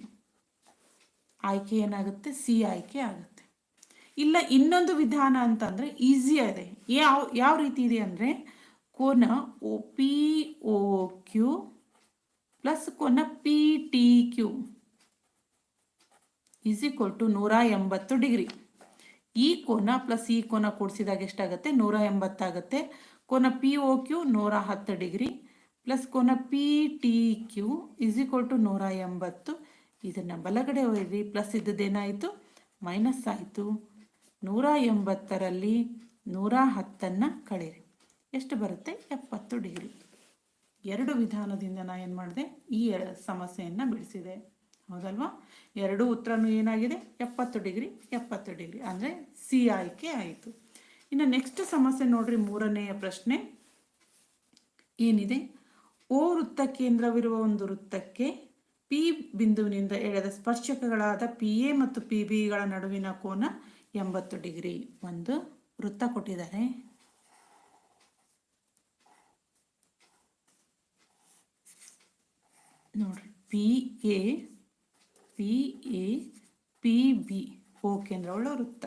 ಆಯ್ಕೆ ಏನಾಗುತ್ತೆ? ಸಿ ಆಯ್ಕೆ ಆಗುತ್ತೆ. ಇಲ್ಲ, ಇನ್ನೊಂದು ವಿಧಾನ ಅಂತಂದರೆ ಈಸಿ ಇದೆ. ಯಾವ ಯಾವ ರೀತಿ ಇದೆ ಅಂದರೆ ಕೋನ O P O Q plus ಕೋನ ಪಿ ಟಿ ಕ್ಯೂ ಈಸ್ ಕೊಟ್ಟು ನೂರ ಎಂಬತ್ತು ಡಿಗ್ರಿ ಈ ಕೋನ ಪ್ಲಸ್ ಈ ಕೋನ ಕೂಡಿಸಿದಾಗ ಎಷ್ಟಾಗುತ್ತೆ? ನೂರ ಎಂಬತ್ತಾಗುತ್ತೆ. ಕೋನ ಪಿ ಒ ಕ್ಯೂ ನೂರ ಹತ್ತು ಡಿಗ್ರಿ ಪ್ಲಸ್ ಕೋನ P T Q is equal to ನೂರ ಎಂಬತ್ತು. ಇದನ್ನು ಬಲಗಡೆ ಒಯ್ಯಿರಿ ಪ್ಲಸ್ ಇದ್ದದ್ದೇನಾಯಿತು ಮೈನಸ್ ಆಯಿತು. ನೂರ ಎಂಬತ್ತರಲ್ಲಿ ನೂರ ಹತ್ತನ್ನು ಕಳೀರಿ ಎಷ್ಟು ಬರುತ್ತೆ? ಎಪ್ಪತ್ತು ಡಿಗ್ರಿ. ಎರಡು ವಿಧಾನದಿಂದ ನಾನು ಏನು ಮಾಡಿದೆ? ಈ ಸಮಸ್ಯೆಯನ್ನು ಬಿಡಿಸಿದೆ. ಹೌದಲ್ವಾ? ಎರಡೂ ಉತ್ತರನೂ ಏನಾಗಿದೆ? ಎಪ್ಪತ್ತು ಡಿಗ್ರಿ ಎಪ್ಪತ್ತು ಡಿಗ್ರಿ. ಅಂದರೆ ಸಿ ಆಯ್ಕೆ ಆಯಿತು. ಇನ್ನು ನೆಕ್ಸ್ಟ್ ಸಮಸ್ಯೆ ನೋಡ್ರಿ ಮೂರನೆಯ ಪ್ರಶ್ನೆ. ಏನಿದೆ? ಓ ವೃತ್ತ ಕೇಂದ್ರವಿರುವ ಒಂದು ವೃತ್ತಕ್ಕೆ ಪಿ ಬಿಂದುವಿನಿಂದ ಎಳೆದ ಸ್ಪರ್ಶಕಗಳಾದ ಪಿ ಎ ಮತ್ತು ಪಿ ಬಿಗಳ ನಡುವಿನ ಕೋನ ಎಂಬತ್ತು ಡಿಗ್ರಿ. ಒಂದು ವೃತ್ತ ಕೊಟ್ಟಿದ್ದಾರೆ. ನೋಡ್ರಿ, P A P A, P, B, O ವೃತ್ತ.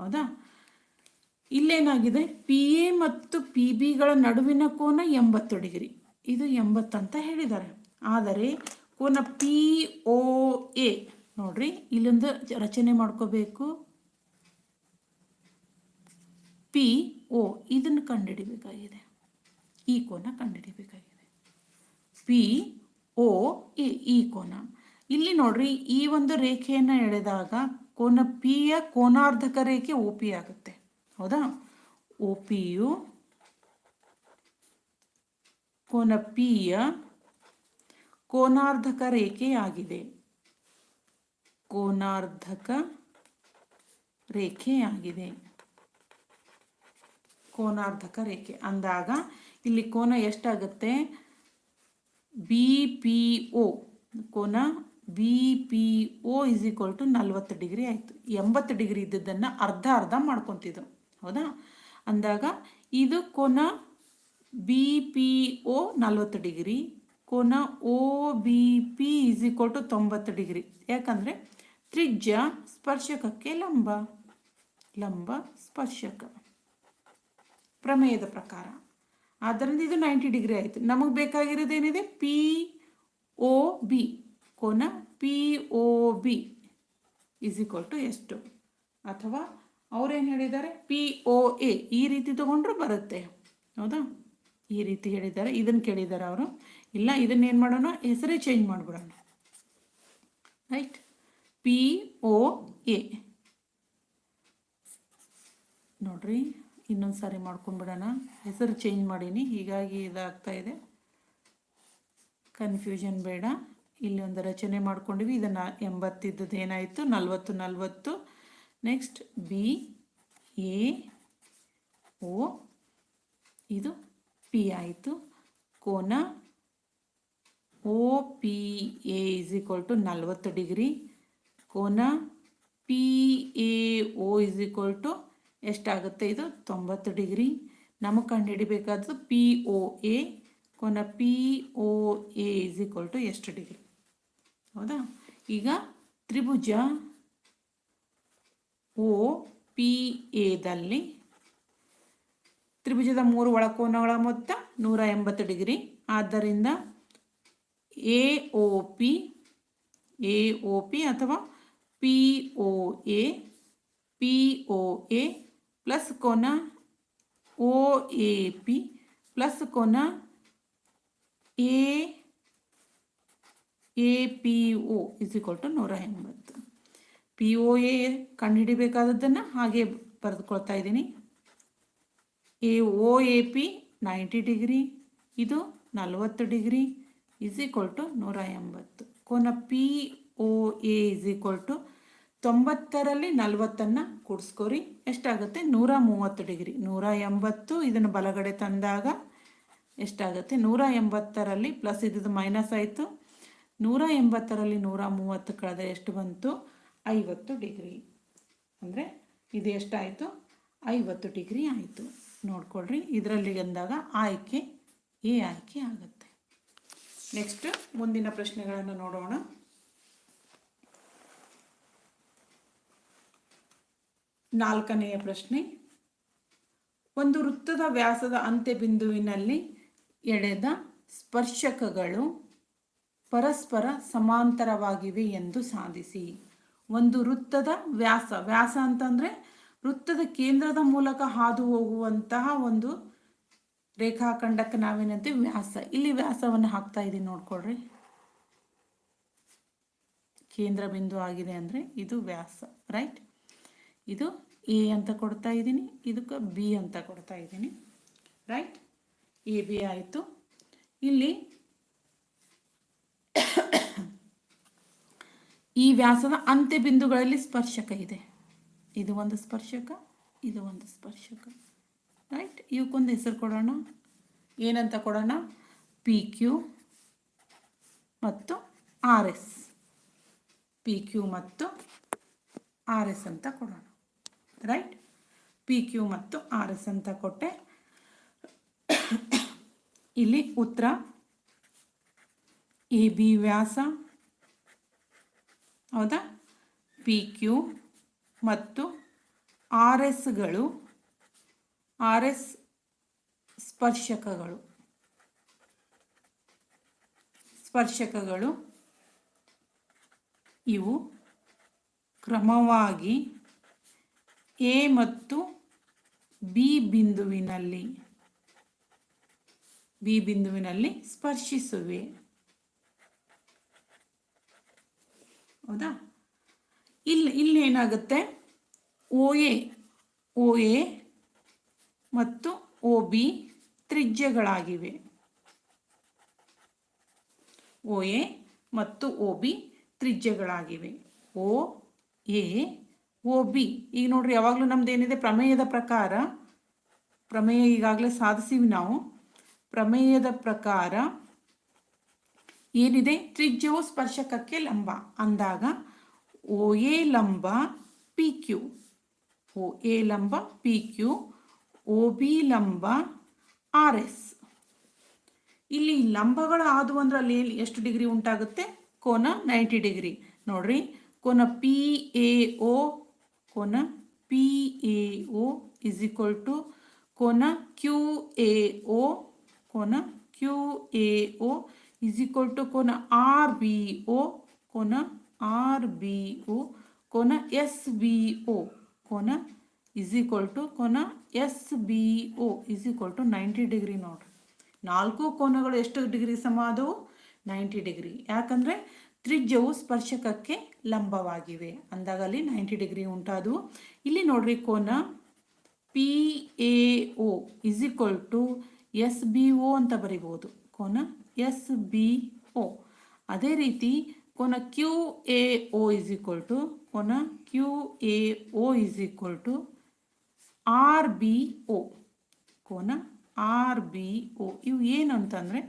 ಹೌದಾ? ಇಲ್ಲೇನಾಗಿದೆ? ಪಿ, ಎ ಮತ್ತು ಪಿ ಬಿಗಳ ನಡುವಿನ ಕೋನ ಎಂಬತ್ತು ಡಿಗ್ರಿ. ಇದು ಎಂಬತ್ತು ಅಂತ ಹೇಳಿದ್ದಾರೆ. ಆದರೆ ಕೋನ ಪಿ ಒ ಎ, ನೋಡ್ರಿ, ಇಲ್ಲೊಂದು ರಚನೆ ಮಾಡ್ಕೋಬೇಕು. ಪಿ, ಓ, ಇದನ್ನು ಕಂಡುಹಿಡಿಬೇಕಾಗಿದೆ ಈ ಕೋನ ಕಂಡುಹಿಡಿಬೇಕಾಗಿದೆ ಪಿ, ಓ, ಎ, ಈ ಕೋನ. ಇಲ್ಲಿ ನೋಡ್ರಿ, ಈ ಒಂದು ರೇಖೆಯನ್ನು ಎಳೆದಾಗ ಕೋನ ಪಿಯ ಕೋನಾರ್ಧಕ ರೇಖೆ ಒ ಪಿ ಆಗುತ್ತೆ. ಹೌದಾ? ಒ ಪಿಯು ಕೋನ ಪಿಯ ಕೋನಾರ್ಧಕ ರೇಖೆಯಾಗಿದೆ ಕೋನಾರ್ಧಕ ರೇಖೆಯಾಗಿದೆ ಕೋನಾರ್ಧಕ ರೇಖೆ. ಅಂದಾಗ ಇಲ್ಲಿ ಕೋನ ಎಷ್ಟಾಗುತ್ತೆ? ಬಿ ಪಿ ಒ ಕೋನ B P O is equal to ನಲ್ವತ್ತು ಡಿಗ್ರಿ ಆಯಿತು. ಎಂಬತ್ತು ಡಿಗ್ರಿ ಇದ್ದದ್ದನ್ನು ಅರ್ಧ ಅರ್ಧ ಮಾಡ್ಕೊತಿದ್ರು. ಹೌದಾ? ಅಂದಾಗ ಇದು ಕೋನ ಬಿ ಪಿ ಒ ನಲ್ವತ್ತು ಡಿಗ್ರಿ, ಕೋನ O B P is equal to ತೊಂಬತ್ತು ಡಿಗ್ರಿ. ಯಾಕಂದರೆ ತ್ರಿಜ್ಯ ಸ್ಪರ್ಶಕಕ್ಕೆ ಲಂಬ ಲಂಬ ಸ್ಪರ್ಶಕ. ಪ್ರಮೇಯದ ಪ್ರಕಾರ. ಆದ್ದರಿಂದ ಇದು ನೈಂಟಿ ಡಿಗ್ರಿ ಆಯಿತು. ನಮಗೆ ಬೇಕಾಗಿರೋದೇನಿದೆ? ಪಿ ಒ ಬಿ ಕೋನ P O B is equal to ಎಷ್ಟು? ಅಥವಾ ಅವ್ರೇನು ಹೇಳಿದ್ದಾರೆ? ಪಿ ಒ ಎ ಈ ರೀತಿ ತಗೊಂಡ್ರು ಬರುತ್ತೆ. ಹೌದಾ? ಈ ರೀತಿ ಹೇಳಿದ್ದಾರೆ. ಇದನ್ನು ಕೇಳಿದ್ದಾರೆ ಅವರು. ಇಲ್ಲ ಇದನ್ನೇನು ಮಾಡೋಣ? ಹೆಸರೇ ಚೇಂಜ್ ಮಾಡಿಬಿಡೋಣ. ರೈಟ್ ಪಿ ಒ ಎ ನೋಡ್ರಿ, ಇನ್ನೊಂದು ಸಾರಿ ಮಾಡ್ಕೊಂಡ್ಬಿಡೋಣ ಹೆಸರು ಚೇಂಜ್ ಮಾಡೀನಿ. ಹೀಗಾಗಿ ಇದಾಗ್ತಾ ಇದೆ. ಕನ್ಫ್ಯೂಷನ್ ಬೇಡ. ಇಲ್ಲಿ ಒಂದು ರಚನೆ ಮಾಡ್ಕೊಂಡಿವಿ. ಇದನ್ನು ಎಂಬತ್ತಿದ್ದದ್ದು ಏನಾಯಿತು? ನಲ್ವತ್ತು ನಲ್ವತ್ತು. ನೆಕ್ಸ್ಟ್ ಬಿ ಎ ಓ ಇದು ಪಿ ಆಯಿತು. ಕೋನ O P A is equal to ನಲ್ವತ್ತು ಡಿಗ್ರಿ. ಕೋನ P A O is equal to ಎಷ್ಟಾಗುತ್ತೆ? ಇದು ತೊಂಬತ್ತು ಡಿಗ್ರಿ. ನಮಗೆ ಕಂಡು ಹಿಡಿಬೇಕಾದ್ದು ಪಿ ಒ ಎ ಕೋನ P O A is equal to ಎಷ್ಟು ಡಿಗ್ರಿ? ಹೌದಾ? ಈಗ ತ್ರಿಭುಜ ಒ ಪಿ ಎದಲ್ಲಿ ತ್ರಿಭುಜದ ಮೂರು ಒಳಕೋನಗಳ ಮೊತ್ತ ನೂರ ಎಂಬತ್ತು ಡಿಗ್ರಿ. ಆದ್ದರಿಂದ A O P, A O P ಅಥವಾ P O A, P O A plus ಕೋನ ಒ ಎ ಪಿ ಪ್ಲಸ್ ಕೋನ A A, P O is equal to ನೂರ ಎಂಬತ್ತು. ಪಿ ಒ ಎ ಕಂಡುಹಿಡಿಬೇಕಾದದ್ದನ್ನು ಹಾಗೆ ಬರೆದುಕೊಳ್ತಾ ಇದ್ದೀನಿ. A O A, P ninety degree, ಇದು ನಲವತ್ತು ಡಿಗ್ರಿ ಇಸ್ ಈಕ್ವಲ್ ಟು ನೂರ ಎಂಬತ್ತು. ಕೋನ P O A is equal to ತೊಂಬತ್ತರಲ್ಲಿ ನಲವತ್ತನ್ನು ಕೂಡಿಸ್ಕೋರಿ, ಎಷ್ಟಾಗುತ್ತೆ? ನೂರ ಮೂವತ್ತು ಡಿಗ್ರಿ. ನೂರ ಎಂಬತ್ತು ಇದನ್ನು ಬಲಗಡೆ ತಂದಾಗ ಎಷ್ಟಾಗುತ್ತೆ? ನೂರ ಎಂಬತ್ತರಲ್ಲಿ ಪ್ಲಸ್ ಇದ್ದು ಮೈನಸ್ ಆಯಿತು. ನೂರ ಎಂಬತ್ತರಲ್ಲಿ ನೂರ ಮೂವತ್ತು ಕಳೆದರೆ ಎಷ್ಟು ಬಂತು? ಐವತ್ತು ಡಿಗ್ರಿ. ಅಂದರೆ ಇದು ಎಷ್ಟಾಯಿತು? ಐವತ್ತು ಡಿಗ್ರಿ ಆಯಿತು. ನೋಡ್ಕೊಳ್ರಿ. ಇದರಲ್ಲಿ ಅಂದಾಗ ಆಯ್ಕೆ ಈ ಆಯ್ಕೆ ಆಗುತ್ತೆ. ನೆಕ್ಸ್ಟ್ ಮುಂದಿನ ಪ್ರಶ್ನೆಗಳನ್ನು ನೋಡೋಣ. ನಾಲ್ಕನೆಯ ಪ್ರಶ್ನೆ. ಒಂದು ವೃತ್ತದ ವ್ಯಾಸದ ಅಂತ್ಯ ಬಿಂದುವಿನಲ್ಲಿ ಎಳೆದ ಸ್ಪರ್ಶಕಗಳು ಪರಸ್ಪರ ಸಮಾಂತರವಾಗಿವೆ ಎಂದು ಸಾಧಿಸಿ. ಒಂದು ವೃತ್ತದ ವ್ಯಾಸ ವ್ಯಾಸ ಅಂತಂದರೆ ವೃತ್ತದ ಕೇಂದ್ರದ ಮೂಲಕ ಹಾದು ಹೋಗುವಂತಹ ಒಂದು ರೇಖಾಖಂಡಕ್ಕೆ ನಾವೇನಂತೀವಿ ವ್ಯಾಸ. ಇಲ್ಲಿ ವ್ಯಾಸವನ್ನು ಹಾಕ್ತಾ ಇದ್ದೀನಿ ನೋಡ್ಕೊಳ್ರಿ. ಕೇಂದ್ರ ಬಿಂದು ಆಗಿದೆ ಅಂದರೆ ಇದು ವ್ಯಾಸ ರೈಟ್ ಇದು ಎ ಅಂತ ಕೊಡ್ತಾ ಇದ್ದೀನಿ ಇದಕ್ಕೆ ಬಿ ಅಂತ ಕೊಡ್ತಾ ಇದ್ದೀನಿ ರೈಟ್ ಎ, ಬಿ ಆಯಿತು. ಇಲ್ಲಿ ಈ ವ್ಯಾಸದ ಅಂತ್ಯ ಬಿಂದುಗಳಲ್ಲಿ ಸ್ಪರ್ಶಕ ಇದೆ. ಇದು ಒಂದು ಸ್ಪರ್ಶಕ, ಇದು ಒಂದು ಸ್ಪರ್ಶಕ. ರೈಟ್ ಇವಕ್ಕೊಂದು ಹೆಸರು ಕೊಡೋಣ. ಏನಂತ ಕೊಡೋಣ? ಪಿ ಕ್ಯೂ ಮತ್ತು ಆರ್ ಎಸ್ ಪಿ ಕ್ಯೂ ಮತ್ತು ಆರ್ ಎಸ್ ಅಂತ ಕೊಡೋಣ. ರೈಟ್ ಪಿ ಕ್ಯೂ ಮತ್ತು ಆರ್ ಎಸ್ ಅಂತ ಕೊಟ್ಟೆ. ಇಲ್ಲಿ ಉತ್ತರ ಎ ಬಿ ವ್ಯಾಸ, ಹೌದಾ? ಪಿ ಕ್ಯೂ ಮತ್ತು ಆರ್ ಎಸ್ಗಳು ಆರ್ ಎಸ್ ಸ್ಪರ್ಶಕಗಳು. ಸ್ಪರ್ಶಕಗಳು ಇವು ಕ್ರಮವಾಗಿ ಎ ಮತ್ತು ಬಿ ಬಿಂದುವಿನಲ್ಲಿ ಬಿ ಬಿಂದುವಿನಲ್ಲಿ ಸ್ಪರ್ಶಿಸುವೆ. ಹೌದಾ? ಇಲ್ಲಿ ಇಲ್ಲಿ ಏನಾಗುತ್ತೆ? ಓ ಎ ಓ ಎ ಮತ್ತು ಓ ಬಿ ತ್ರಿಜ್ಯಗಳಾಗಿವೆ. ಓ ಎ ಮತ್ತು ಓ ಬಿ ತ್ರಿಜ್ಯಗಳಾಗಿವೆ. ಓ ಎ ಓ ಬಿ ಈಗ ನೋಡ್ರಿ, ಯಾವಾಗಲೂ ನಮ್ದು ಏನಿದೆ? ಪ್ರಮೇಯದ ಪ್ರಕಾರ, ಪ್ರಮೇಯ ಈಗಾಗಲೇ ಸಾಧಿಸಿವಿ ನಾವು. ಪ್ರಮೇಯದ ಪ್ರಕಾರ ಏನಿದೆ? ತ್ರಿಜ್ಯವು ಸ್ಪರ್ಶಕಕ್ಕೆ ಲಂಬ. ಅಂದಾಗ ಓ ಎ ಲಂಬ ಪಿ ಕ್ಯೂ ಓ ಎ ಲಂಬ ಪಿ ಕ್ಯೂ ಓ ಬಿ ಲಂಬ ಆರ್ ಎಸ್ ಇಲ್ಲಿ ಲಂಬಗಳು ಆದವು ಅಂದ್ರೆ ಅಲ್ಲಿ ಎಷ್ಟು ಡಿಗ್ರಿ ಉಂಟಾಗುತ್ತೆ? ಕೋನ ನೈಂಟಿ ಡಿಗ್ರಿ. ನೋಡ್ರಿ, ಕೋನ ಪಿ ಎ ಒ ಕೋನ P A O is equal to ಕೋನ ಕ್ಯೂ ಎ ಒ ಕೋನ Q A O is equal to ಕೋನ ಆರ್ ಬಿ ಒ ಕೋನ ಆರ್ ಬಿ ಒ ಕೋನ ಎಸ್ ಬಿ ಒ ಕೋನ ಇಸ್ ಈಕ್ವಲ್ ಟು ಕೋನ S B O is equal to ninety degree ನೋಡ್ರಿ. ನಾಲ್ಕು ಕೋನಗಳು ಎಷ್ಟು ಡಿಗ್ರಿ ಸಮ ಆದವು? ನೈಂಟಿ ಡಿಗ್ರಿ ಯಾಕಂದರೆ ತ್ರಿಜ್ಯವು ಸ್ಪರ್ಶಕಕ್ಕೆ ಲಂಬವಾಗಿವೆ. ಅಂದಾಗ ಅಲ್ಲಿ ನೈಂಟಿ ಡಿಗ್ರಿ ಉಂಟಾದವು. ಇಲ್ಲಿ ನೋಡ್ರಿ ಕೋನ P A O is equal to S B O ಅಂತ ಬರಿಬೋದು. ಕೋನ ಎಸ್ ಬಿ ಒ ಅದೇ ರೀತಿ ಕೋನ Q A O is equal to ಕೋನ Q A O is equal to R B O ಕೋನ ಆರ್ ಬಿ ಒ ಇವು ಏನು ಅಂತಂದರೆ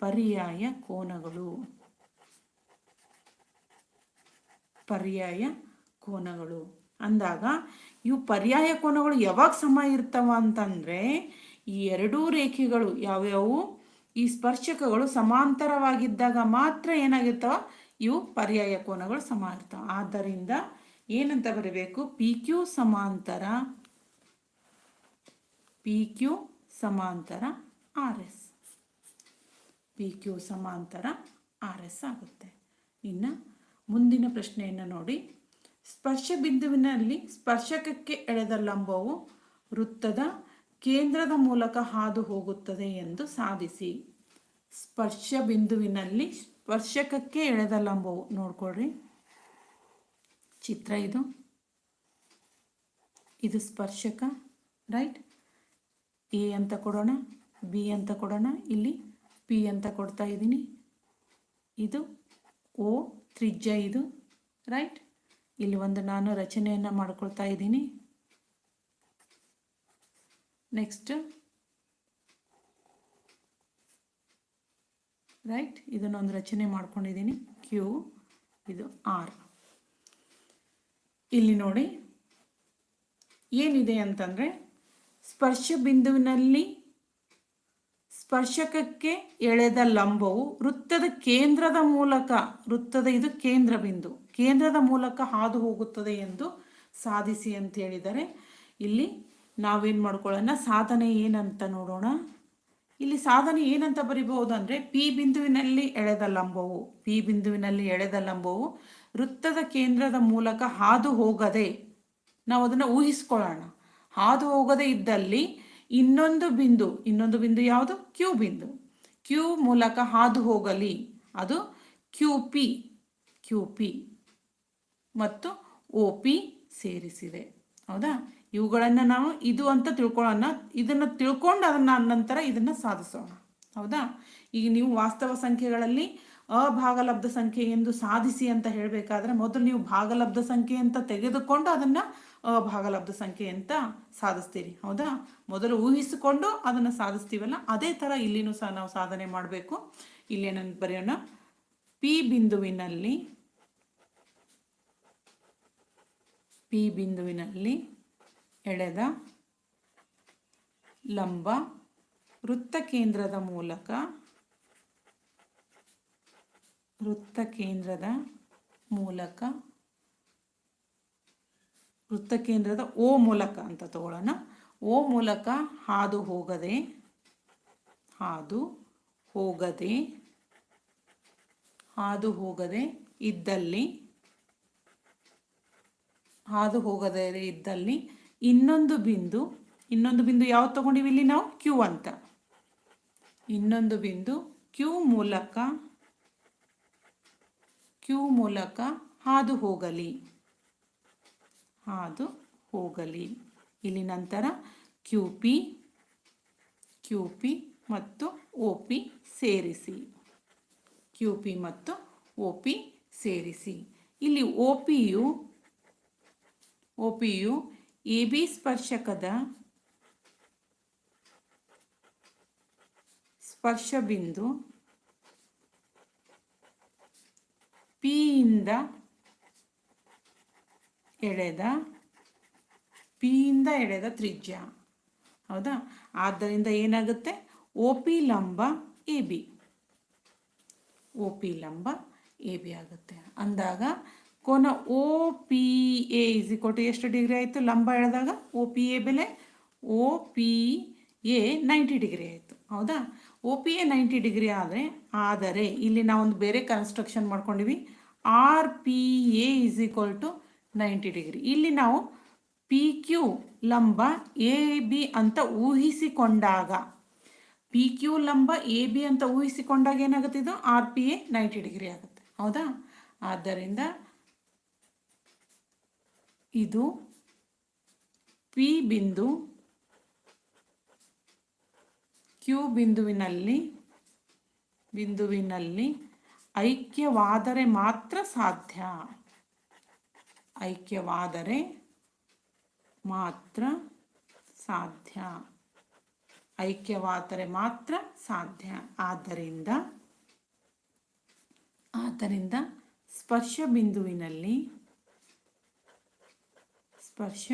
ಪರ್ಯಾಯ ಕೋನಗಳು. ಪರ್ಯಾಯ ಕೋನಗಳು. ಅಂದಾಗ ಇವು ಪರ್ಯಾಯ ಕೋನಗಳು ಯಾವಾಗ ಸಮ ಇರ್ತವ ಅಂತಂದರೆ ಈ ಎರಡೂ ರೇಖೆಗಳು ಯಾವ್ಯಾವು? ಈ ಸ್ಪರ್ಶಕಗಳು ಸಮಾಂತರವಾಗಿದ್ದಾಗ ಮಾತ್ರ ಏನಾಗಿರ್ತಾವ ಇವು ಪರ್ಯಾಯ ಕೋನಗಳು ಸಮ ಇರ್ತಾವ ಆದ್ದರಿಂದ ಏನಂತ ಬರಬೇಕು? ಪಿ ಕ್ಯೂ ಸಮಾಂತರ ಪಿ ಕ್ಯೂ ಸಮಾಂತರ ಆರ್ ಎಸ್ ಪಿ ಕ್ಯೂ ಸಮಾಂತರ ಆರ್ ಎಸ್ ಆಗುತ್ತೆ. ಇನ್ನು ಮುಂದಿನ ಪ್ರಶ್ನೆಯನ್ನು ನೋಡಿ. ಸ್ಪರ್ಶ ಬಿಂದುವಿನಲ್ಲಿ ಸ್ಪರ್ಶಕಕ್ಕೆ ಎಳೆದ ಲಂಬವು ವೃತ್ತದ ಕೇಂದ್ರದ ಮೂಲಕ ಹಾದು ಹೋಗುತ್ತದೆ ಎಂದು ಸಾಧಿಸಿ. ಸ್ಪರ್ಶ ಬಿಂದುವಿನಲ್ಲಿ ಸ್ಪರ್ಶಕಕ್ಕೆ ಎಳೆದ ಲಂಬವು. ನೋಡ್ಕೊಳ್ರಿ. ಚಿತ್ರ ಇದು. ಇದು ಸ್ಪರ್ಶಕ ರೈಟ್ ಎ ಅಂತ ಕೊಡೋಣ ಬಿ ಅಂತ ಕೊಡೋಣ. ಇಲ್ಲಿ ಪಿ ಅಂತ ಕೊಡ್ತಾ ಇದ್ದೀನಿ. ಇದು ಓ ತ್ರಿಜ್ಯ ಇದು ರೈಟ್ ಇಲ್ಲಿ ಒಂದು ನಾನು ರಚನೆಯನ್ನು ಮಾಡ್ಕೊಳ್ತಾ ಇದ್ದೀನಿ. ನೆಕ್ಸ್ಟ್ ರೈಟ್ ಇದನ್ನೊಂದು ರಚನೆ ಮಾಡ್ಕೊಂಡಿದ್ದೀನಿ. ಕ್ಯೂ ಇದು ಆರ್ ಇಲ್ಲಿ ನೋಡಿ. ಏನಿದೆ ಅಂತಂದರೆ ಸ್ಪರ್ಶ ಬಿಂದುವಿನಲ್ಲಿ ಸ್ಪರ್ಶಕಕ್ಕೆ ಎಳೆದ ಲಂಬವು ವೃತ್ತದ ಕೇಂದ್ರದ ಮೂಲಕ, ವೃತ್ತದ ಇದು ಕೇಂದ್ರ ಬಿಂದು, ಕೇಂದ್ರದ ಮೂಲಕ ಹಾದು ಹೋಗುತ್ತದೆ ಎಂದು ಸಾಧಿಸಿ ಅಂತ ಹೇಳಿದರೆ, ಇಲ್ಲಿ ನಾವೇನು ಮಾಡ್ಕೊಳ್ಳೋಣ? ಸಾಧನೆ ಏನಂತ ನೋಡೋಣ. ಇಲ್ಲಿ ಸಾಧನೆ ಏನಂತ ಬರಿಬಹುದು ಅಂದರೆ ಪಿ ಬಿಂದುವಿನಲ್ಲಿ ಎಳೆದ ಲಂಬವು. ಪಿ ಬಿಂದುವಿನಲ್ಲಿ ಎಳೆದ ಲಂಬವು ವೃತ್ತದ ಕೇಂದ್ರದ ಮೂಲಕ ಹಾದು ಹೋಗದೆ, ನಾವು ಅದನ್ನು ಊಹಿಸ್ಕೊಳ್ಳೋಣ. ಹಾದು ಹೋಗದೆ ಇದ್ದಲ್ಲಿ ಇನ್ನೊಂದು ಬಿಂದು ಇನ್ನೊಂದು ಬಿಂದು ಯಾವುದು? ಕ್ಯೂ ಬಿಂದು. ಕ್ಯೂ ಮೂಲಕ ಹಾದು ಹೋಗಲಿ, ಅದು ಕ್ಯೂ ಪಿ ಕ್ಯೂ ಪಿ ಮತ್ತು ಓ ಪಿ ಸೇರಿಸಿದೆ. ಹೌದಾ? ಇವುಗಳನ್ನು ನಾವು ಇದು ಅಂತ ತಿಳ್ಕೊಳ್ಳೋಣ. ಇದನ್ನು ತಿಳ್ಕೊಂಡು ಅದನ್ನು ನಂತರ ಇದನ್ನು ಸಾಧಿಸೋಣ. ಹೌದಾ? ಈಗ ನೀವು ವಾಸ್ತವ ಸಂಖ್ಯೆಗಳಲ್ಲಿ ಅಭಾಗಲಬ್ಧ ಸಂಖ್ಯೆ ಎಂದು ಸಾಧಿಸಿ ಅಂತ ಹೇಳಬೇಕಾದ್ರೆ ಮೊದಲು ನೀವು ಭಾಗಲಬ್ಧ ಸಂಖ್ಯೆ ಅಂತ ತೆಗೆದುಕೊಂಡು ಅದನ್ನು ಅಭಾಗಲಬ್ಧ ಸಂಖ್ಯೆ ಅಂತ ಸಾಧಿಸ್ತೀರಿ. ಹೌದಾ? ಮೊದಲು ಊಹಿಸಿಕೊಂಡು ಅದನ್ನು ಸಾಧಿಸ್ತೀವಲ್ಲ? ಅದೇ ಥರ ಇಲ್ಲಿನೂ ಸಹ ನಾವು ಸಾಧನೆ ಮಾಡಬೇಕು. ಇಲ್ಲೇನಂತ ಬರೆಯೋಣ. ಪಿ ಬಿಂದುವಿನಲ್ಲಿ ಪಿ ಬಿಂದುವಿನಲ್ಲಿ ಎಳೆದ ಲಂಬ ವೃತ್ತ ಕೇಂದ್ರದ ಮೂಲಕ ವೃತ್ತ ಕೇಂದ್ರದ ಮೂಲಕ ವೃತ್ತಕೇಂದ್ರದ ಓ ಮೂಲಕ ಅಂತ ತಗೊಳ್ಳೋಣ. ಓ ಮೂಲಕ ಹಾದು ಹೋಗದೆ ಹಾದು ಹೋಗದೆ ಹಾದು ಹೋಗದೆ ಇದ್ದಲ್ಲಿ, ಹಾದು ಹೋಗದೇ ಇದ್ದಲ್ಲಿ ಇನ್ನೊಂದು ಬಿಂದು ಇನ್ನೊಂದು ಬಿಂದು ಯಾವ್ದು ತಗೊಂಡಿವಿ ಇಲ್ಲಿ ನಾವು? ಕ್ಯೂ ಅಂತ. ಇನ್ನೊಂದು ಬಿಂದು ಕ್ಯೂ ಮೂಲಕ ಕ್ಯೂ ಮೂಲಕ ಹಾದು ಹೋಗಲಿ. ಹಾದು ಹೋಗಲಿ. ಇಲ್ಲಿ ನಂತರ ಕ್ಯೂ ಪಿ ಕ್ಯೂ ಪಿ ಮತ್ತು ಓ ಪಿ ಸೇರಿಸಿ. ಕ್ಯೂ ಪಿ ಮತ್ತು ಓ ಪಿ ಸೇರಿಸಿ. ಇಲ್ಲಿ ಒ ಪಿಯು ಒ ಪಿಯು ಎ ಬಿ ಸ್ಪರ್ಶಕದ ಸ್ಪರ್ಶ ಬಿಂದು ಪಿಯಿಂದ ಎಳೆದ ಪಿಯಿಂದ ಎಳೆದ ತ್ರಿಜ್ಯ. ಹೌದಾ? ಆದ್ದರಿಂದ ಏನಾಗುತ್ತೆ? ಒ ಪಿ ಲಂಬ ಎ ಬಿ. ಓ ಪಿ ಲಂಬ ಎ ಬಿ ಆಗುತ್ತೆ. ಅಂದಾಗ ಕೋನ ಒ ಪಿ ಎ ಇಸ್ ಕೊಟ್ಟು ಎಷ್ಟು ಡಿಗ್ರಿ ಆಯಿತು? ಲಂಬ ಎಳೆದಾಗ ಒ ಪಿ ಎ ಬೆಲೆ O P A ninety degree ಆಯಿತು. ಹೌದಾ? O P A ninety degree ಆದರೆ ಆದರೆ ಇಲ್ಲಿ ನಾವೊಂದು ಬೇರೆ construction ಮಾಡ್ಕೊಂಡಿವಿ. R P A is equal to ninety degree. ಇಲ್ಲಿ ನಾವು ಪಿ ಕ್ಯೂ ಲಂಬ ಎ ಬಿ ಅಂತ ಊಹಿಸಿಕೊಂಡಾಗ ಪಿ ಕ್ಯೂ ಲಂಬ ಎ ಬಿ ಅಂತ ಊಹಿಸಿಕೊಂಡಾಗ ಏನಾಗುತ್ತೆ ಇದು? R P A ninety degree ಆಗುತ್ತೆ. ಹೌದಾ? ಆದ್ದರಿಂದ ಇದು ಪಿ ಬಿಂದು ಕ್ಯೂ ಬಿಂದುವಿನಲ್ಲಿ ಬಿಂದುವಿನಲ್ಲಿ ಐಕ್ಯವಾದರೆ ಮಾತ್ರ ಸಾಧ್ಯ. ಐಕ್ಯವಾದರೆ ಮಾತ್ರ ಸಾಧ್ಯ. ಐಕ್ಯವಾದರೆ ಮಾತ್ರ ಸಾಧ್ಯ. ಆದ್ದರಿಂದ ಆದ್ದರಿಂದ ಸ್ಪರ್ಶ ಬಿಂದುವಿನಲ್ಲಿ ಸ್ಪರ್ಶ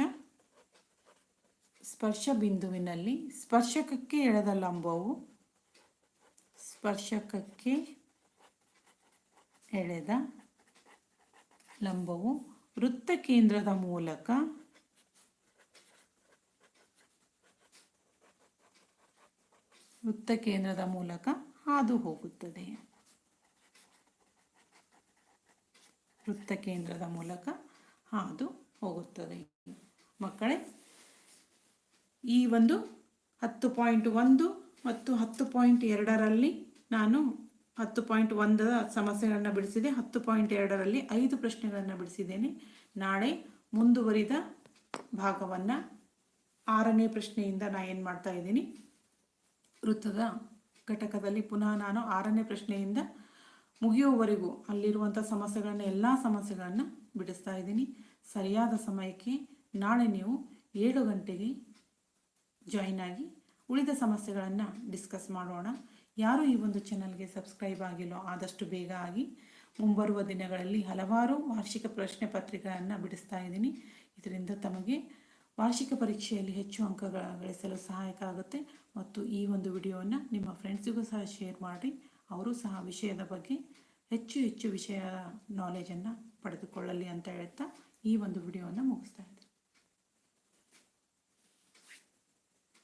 ಸ್ಪರ್ಶ ಬಿಂದುವಿನಲ್ಲಿ ಸ್ಪರ್ಶಕಕ್ಕೆ ಎಳೆದ ಲಂಬವು, ಸ್ಪರ್ಶಕಕ್ಕೆ ಎಳೆದ ಲಂಬವು ವೃತ್ತ ಕೇಂದ್ರದ ಮೂಲಕ ವೃತ್ತ ಕೇಂದ್ರದ ಮೂಲಕ ಹಾದು ಹೋಗುತ್ತದೆ. ವೃತ್ತ ಕೇಂದ್ರದ ಮೂಲಕ ಹಾದು ಹೋಗುತ್ತದೆ. ಮಕ್ಕಳೇ, ಈ ಒಂದು ಹತ್ತು ಪಾಯಿಂಟ್ ಒಂದು ಮತ್ತು ಹತ್ತು ಪಾಯಿಂಟ್ ಎರಡರಲ್ಲಿ ನಾನು ಹತ್ತು ಪಾಯಿಂಟ್ ಒಂದರ ಸಮಸ್ಯೆಗಳನ್ನು ಬಿಡಿಸಿದೆ. ಹತ್ತು ಪಾಯಿಂಟ್ ಎರಡರಲ್ಲಿ ಐದು ಪ್ರಶ್ನೆಗಳನ್ನು ಬಿಡಿಸಿದ್ದೇನೆ. ನಾಳೆ ಮುಂದುವರಿದ ಭಾಗವನ್ನು ಆರನೇ ಪ್ರಶ್ನೆಯಿಂದ ನಾನು ಏನು ಮಾಡ್ತಾ ಇದ್ದೀನಿ? ವೃತ್ತದ ಘಟಕದಲ್ಲಿ ಪುನಃ ನಾನು ಆರನೇ ಪ್ರಶ್ನೆಯಿಂದ ಮುಗಿಯುವವರೆಗೂ ಅಲ್ಲಿರುವಂಥ ಸಮಸ್ಯೆಗಳನ್ನ, ಎಲ್ಲ ಸಮಸ್ಯೆಗಳನ್ನು ಬಿಡಿಸ್ತಾ ಇದ್ದೀನಿ. ಸರಿಯಾದ ಸಮಯಕ್ಕೆ ನಾಳೆ ನೀವು ಏಳು ಗಂಟೆಗೆ ಜಾಯಿನ್ ಆಗಿ ಉಳಿದ ಸಮಸ್ಯೆಗಳನ್ನು ಡಿಸ್ಕಸ್ ಮಾಡೋಣ. ಯಾರು ಈ ಒಂದು ಚಾನಲ್ಗೆ ಸಬ್ಸ್ಕ್ರೈಬ್ ಆಗಿಲ್ಲೋ ಆದಷ್ಟು ಬೇಗ ಆಗಿ ಮುಂಬರುವ ದಿನಗಳಲ್ಲಿ ಹಲವಾರು ವಾರ್ಷಿಕ ಪ್ರಶ್ನೆ ಪತ್ರಿಕೆಗಳನ್ನು ಬಿಡಿಸ್ತಾ ಇದ್ದೀನಿ. ಇದರಿಂದ ತಮಗೆ ವಾರ್ಷಿಕ ಪರೀಕ್ಷೆಯಲ್ಲಿ ಹೆಚ್ಚು ಅಂಕಗಳ ಗಳಿಸಲು ಸಹಾಯಕ ಆಗುತ್ತೆ. ಮತ್ತು ಈ ಒಂದು ವಿಡಿಯೋವನ್ನು ನಿಮ್ಮ ಫ್ರೆಂಡ್ಸಿಗೂ ಸಹ ಶೇರ್ ಮಾಡಿ, ಅವರು ಸಹ ವಿಷಯದ ಬಗ್ಗೆ ಹೆಚ್ಚು ಹೆಚ್ಚು ವಿಷಯ ನಾಲೆಜನ್ನು ಪಡೆದುಕೊಳ್ಳಲಿ ಅಂತ ಹೇಳ್ತಾ ಈ ಒಂದು ವಿಡಿಯೋವನ್ನು ಮುಗಿಸ್ತಾ